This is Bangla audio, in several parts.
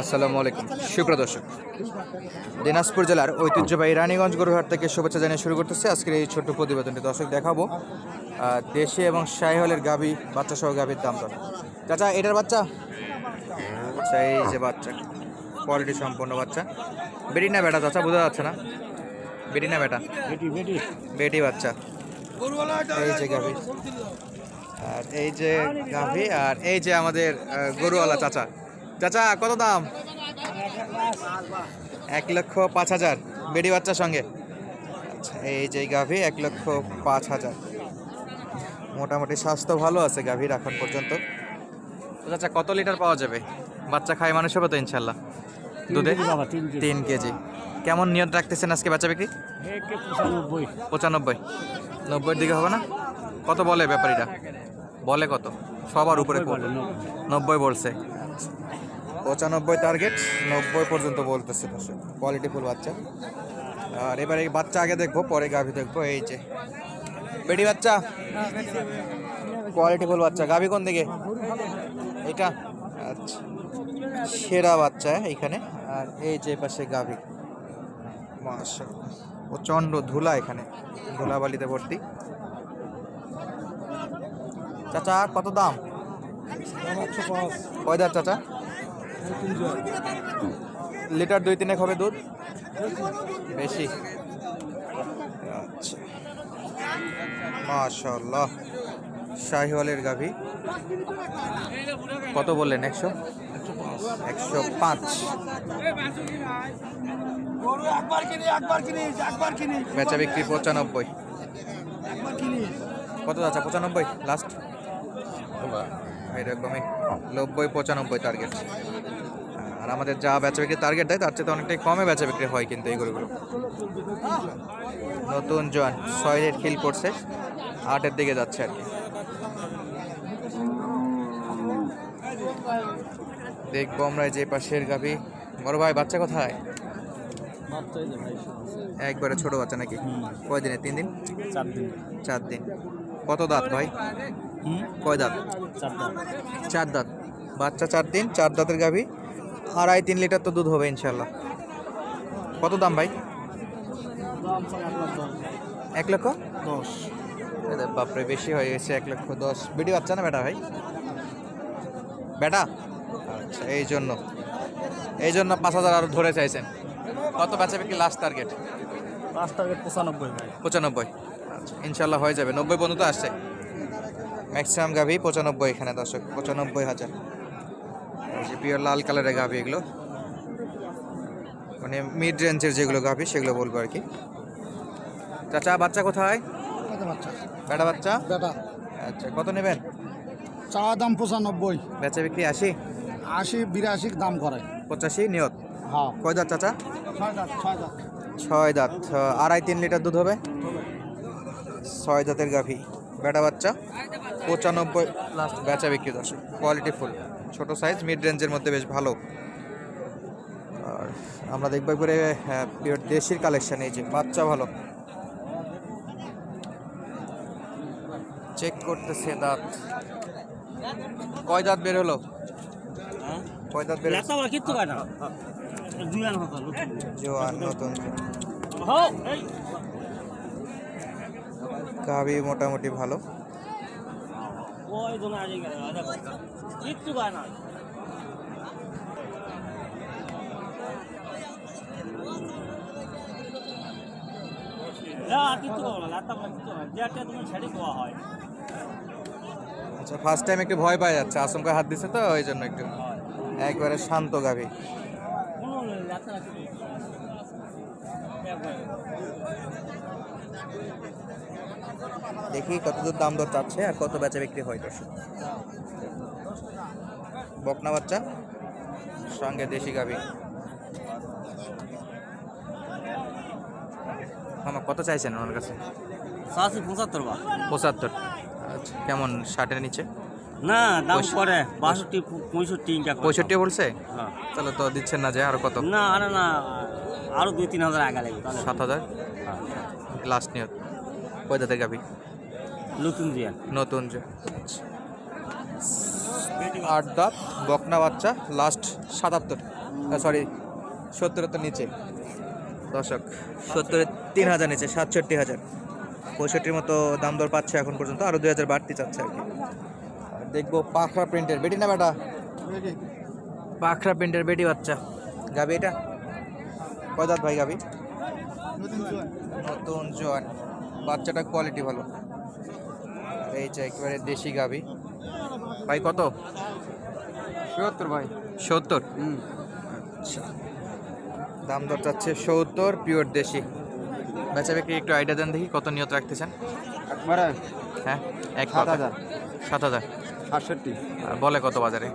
আসসালামু আলাইকুম। সুপ্রিয় দর্শক দিনাজপুর জেলার ঐতিহ্যবাহী রানীগঞ্জ গরুহাট থেকে শুভেচ্ছা জানিয়ে শুরু করতেছে। আজকের এই ছোট্ট প্রতিবেদনটি দর্শক দেখাবো। দেশি এবং শাহিহলের গাবি বাচ্চা সহ গাবির দাম দর। চাচা এটার বাচ্চা? আচ্ছা এই যে বাচ্চা কোয়ালিটি সম্পন্ন বাচ্চা। বেটি না বেটা চাচা বোঝা যাচ্ছে না। বেটি না বেটি? বেটি বাচ্চা। এই যে গাভি। আর এই যে গাভি আর এই যে আমাদের গরুওয়ালা চাচা। চাচা কত দাম? এক লক্ষ পাঁচ হাজার। বেডি বাচ্চার সঙ্গে। আচ্ছা এই যে গাভী এক লক্ষ পাঁচ হাজার। মোটামুটি স্বাস্থ্য ভালো আছে গাভীর এখন পর্যন্ত। চাচা কত লিটার পাওয়া যাবে? বাচ্চা খায় মানুষ হবে তো ইনশাল্লাহ। দুধে? তিন কেজি। কেমন নিয়ত রাখতেছেন আজকে বাচ্চা বিক্রি? পঁচানব্বই। নব্বইয়ের দিকে হবে না? কত বলে ব্যাপারীরা? বলে কত? সবার উপরে। নব্বই বলছে। পঁচানব্বই টার্গেট নব্বই পর্যন্ত বলতেছে কোয়ালিটি ফুল বাচ্চা। আর এবারে এই বাচ্চা আগে দেখব পরে গাভি দেখব এই যে। বেডি বাচ্চা? কোয়ালিটি ফুল বাচ্চা। গাভি কোন দিকে? এটা আচ্ছা। সেরা বাচ্চা এইখানে আর এই যে পাশে গাভি। মাশা প্রচণ্ড ধুলা এখানে। ধুলাবালিতে ভর্তি। চাচা কত দাম? কয় চাচা? লিটার দুই তিনেক হবে দুধ? বেশি। আচ্ছা। মাশাল্লাহ শাহিওয়ালের গাভি। কত বললেন? একশো? একশো পাঁচ। বেচা বিক্রি পঁচানব্বই। কত আছে পঁচানব্বই? লাস্ট এরকমই নব্বই পঁচানব্বই টার্গেট আর আমাদের যা বেচা বিক্রি টার্গেট দেয় তার চেয়ে অনেকটাই কমে বেচা বিক্রি হয় কিন্তু এই গরুগুলো। নতুন জন ছয় রেট খিল পড়ছে আটের দিকে যাচ্ছে আর কি। দেখব আমরা এই যে পাশের গাভি। বড় ভাই বাচ্চা কোথায়? একবারে ছোট বাচ্চা নাকি? কয় দিনে তিন দিন? চার দিন। চার দিন। কত দাঁত ভাই? কয় দাঁত? চার দাঁত। বাচ্চা চার দিন চার দাঁতের গাভী। আড়াই তিন লিটার তো দুধ হবে ইনশাল্লাহ কত দাম ভাই? এক লক্ষ? দশ। বাপরে বেশি হয়ে গেছে এক লক্ষ দশ। বিডি বাচ্চা না বেটা ভাই? বেটা? আচ্ছা এই জন্য। এই জন্য পাঁচ হাজার আরও ধরে চাইছেন। কত বেচা বিক্রি লাস্ট টার্গেট পাঁচ টার্গেট পঁচানব্বই ভাই। পঁচানব্বই। আচ্ছা ইনশাল্লাহ হয়ে যাবে। নব্বই পর্যন্ত আসছে। ম্যাক্সিমাম গাভি পঁচানব্বই এখানে দর্শক পঁচানব্বই হাজার। যে পিওর লাল কালারের গাভি এগুলো। মানে মিড রেঞ্জের যেগুলো গাভি সেগুলো বলব আর কি। চাচা বাচ্চা কোথায়? বেটা বাচ্চা? বেটা। আচ্ছা কত নেবেন? চা দাম পঁচানব্বই। বেচা বিক্রি আশি? আশি বিরাশি দাম করে। পঁচাশি নিয়ত? হ্যাঁ। কয় দাঁত চাচা? ছয় দাঁত ছয় দাঁত। ছয় দাঁত। আড়াই তিন লিটার দুধ হবে। ছয় দাঁতের গাভি। বেটা বাচ্চা? পঁচানব্বই লাস্ট বেচা বিক্রি দর্শক কোয়ালিটি ফুল ছোট সাইজ মিড রেঞ্জের মধ্যে বেশ ভালো। আর আমরা দেখব করে পিওর দেশির কালেকশন এই যে বাচ্চা ভালো। চেক করতেছে দাঁত। কয় দাঁত বের হলো? কয় দাঁত বের জোয়ান নতুন মোটামুটি ভালো। ওই আগে গেল কিচ্ছু পায় না। আচ্ছা ফার্স্ট টাইম একটু ভয় পাওয়া যাচ্ছে আসমকা হাত দিছে তো ওই জন্য একটু একবারে শান্ত গাভি। কোনো দেখি কতদূর দাম দর চাচ্ছে আর কত বেচা বিক্রি হয় দর্শক। বকনা বাচ্চা সঙ্গে দেশি গাভি। আমার কত চাইছেন ওনার কাছে? সাতশো পঁচাত্তর বা। পঁচাত্তর। আচ্ছা কেমন ষাটের নিচে? না দাম পরে বাষট্টি পঁয়ষট্টি পঁয়ষট্টি বলছে? হ্যাঁ। তাহলে তো দিচ্ছেন না যে আর কত? না আরে না আরও দুই তিন হাজার আগে লাগবে সাত হাজার? হ্যাঁ। লাস্ট নিয়ত। কয় দাঁতের গাভি নতুন জিয়ান নতুন যে আট দাঁত বকনা বাচ্চা লাস্ট সাতাত্তর। সরি সত্তরের তো নিচে। দর্শক সত্তরের তিন হাজার নিচে সাতষট্টি হাজার। পঁয়ষট্টির মতো দাম দর পাচ্ছে এখন পর্যন্ত আরও দুই হাজার বাড়তি চাচ্ছে আর কি। দেখব পাখরা প্রিন্টের বেটি না বেটা? পাখরা প্রিন্টের বেটি বাচ্চা। গাবি এটা? কয় দাঁত ভাই গাবি? নতুন জোয়ান। বাচ্চাটা কোয়ালিটি ভালো। এই যে একেবারে দেশি গাবি ভাই কত? সত্তর ভাই। সত্তর? হুম। আচ্ছা। দাম দর চাচ্ছে সত্তর পিওর দেশি। বেচা বিক্রি একটু আইডিয়া দেন দেখি কত নিয়ত রাখতেছেন? একবারে হ্যাঁ এক সাত হাজার। সাত হাজার। সাতষট্টি আর বলে কত বাজারে?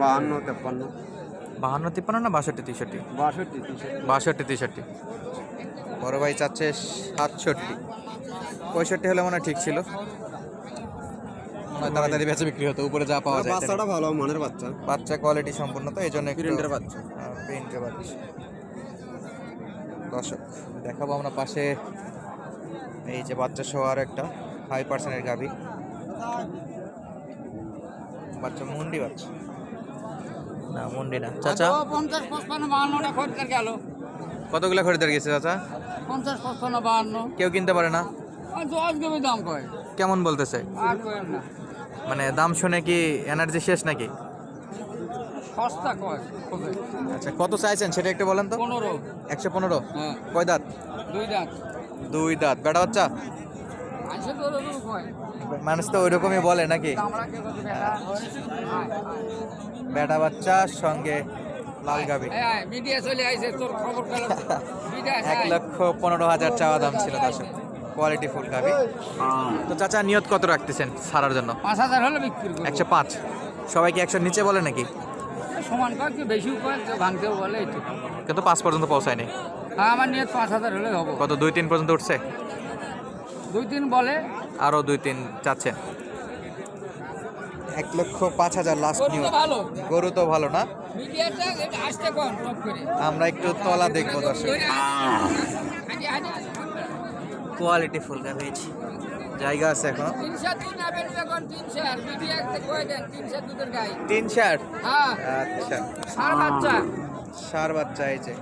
বাহান্ন তেপ্পান্ন। বাহান্ন তিপ্পান্ন না বাষট্টি তেষট্টি? বাষট্টি বাষট্টি তেষট্টি। বড় ভাই চাচ্ছে সাতষট্টি। পঁয়ষট্টি হলে মনে হয় ঠিক ছিল। হয় তাড়াতাড়ি বেচা বিক্রি হতো উপরে যা পাওয়া যায় বাচ্চাটা ভালো মনের বাচ্চা। বাচ্চা কোয়ালিটি সম্পূর্ণ তো এই জন্য প্রিন্টের বাচ্চা। প্রিন্টের বাচ্চা। দর্শক দেখাবো আমরা পাশে এই যে বাচ্চা সহ আর একটা হাই পার্সেন্টের গাভি। বাচ্চা মুন্ডি বাচ্চা। না মুন্ডি না। চাচা? পঞ্চাশ পঁচপান্ন বাহান্নটা গেল। কতগুলো খরিদার গেছে চাচা? পঞ্চাশ পঁচপান্ন বাহান্ন। কেউ কিনতে পারে না? দাম কয়। কেমন বলতেছে? মানে দাম শুনে কি এনার্জি শেষ নাকি? সস্তা কয় আচ্ছা কত চাইছেন সেটা একটু বলেন তো। পনেরো। একশো পনেরো? হ্যাঁ। কয় দাঁত? দুই দাঁত। দুই দাঁত। বেটা বাচ্চা? তো কয়। মানুষ তো ওইরকমই বলে নাকি? বেটা বাচ্চার সঙ্গে লাল গাবি। এক লক্ষ পনেরো হাজার চাওয়া দাম ছিল দর্শক। কোয়ালিটি ফুল গাবি। তো চাচা নিয়ত কত রাখতেছেন সারার জন্য? পাঁচ হাজার হলে বিক্রি একশো পাঁচ। সবাই কি একশো নিচে বলে নাকি? সমান কয় কি বেশিও কয় ভাঙতেও বলে কিন্তু পাঁচ পর্যন্ত পৌঁছায়নি। আমার নিয়ে পাঁচ হাজার হলে হব। কত দুই তিন পর্যন্ত উঠছে? দুই তিন বলে আরও দুই তিন চাচ্ছেন এক লক্ষ পাঁচ হাজার লাস্ট গরু নিউজ তো ভালো। গরু তো ভালো না? আমরা একটু তলা দেখব দর্শক। কোয়ালিটি ফুল পেয়েছি জায়গা আছে এখন। তিন চার হ্যাঁ। আচ্ছা। সার বাচ্চা। সার বাচ্চা এই যে।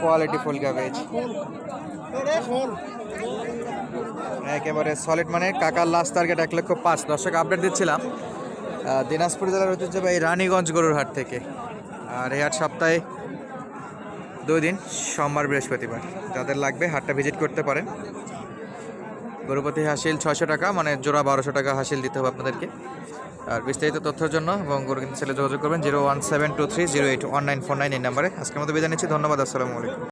কোয়ালিটি ফুল পেয়েছি একেবারে সলিড মানে কাকার লাস্ট টার্গেট এক লক্ষ পাঁচ। দর্শক আপডেট দিচ্ছিলাম। দিনাজপুর জেলার ঐতিহ্যবাহী রানীগঞ্জ গরুর হাট থেকে। আর এই হাট সপ্তাহে দুই দিন, সোমবার বৃহস্পতিবার। যাদের লাগবে হাটটা ভিজিট করতে পারেন। গরুপতি হাসিল ছয়শো টাকা মানে জোড়া বারোশো টাকা হাসিল দিতে হবে আপনাদেরকে। আর বিস্তারিত তথ্যের জন্য এবং গরু কিনতে চাইলে যোগাযোগ করবেন zero one seven two three zero eight one nine four nine এই নাম্বারে। আজকের মতো বিদায় নিচ্ছি, ধন্যবাদ, আসসালামু আলাইকুম।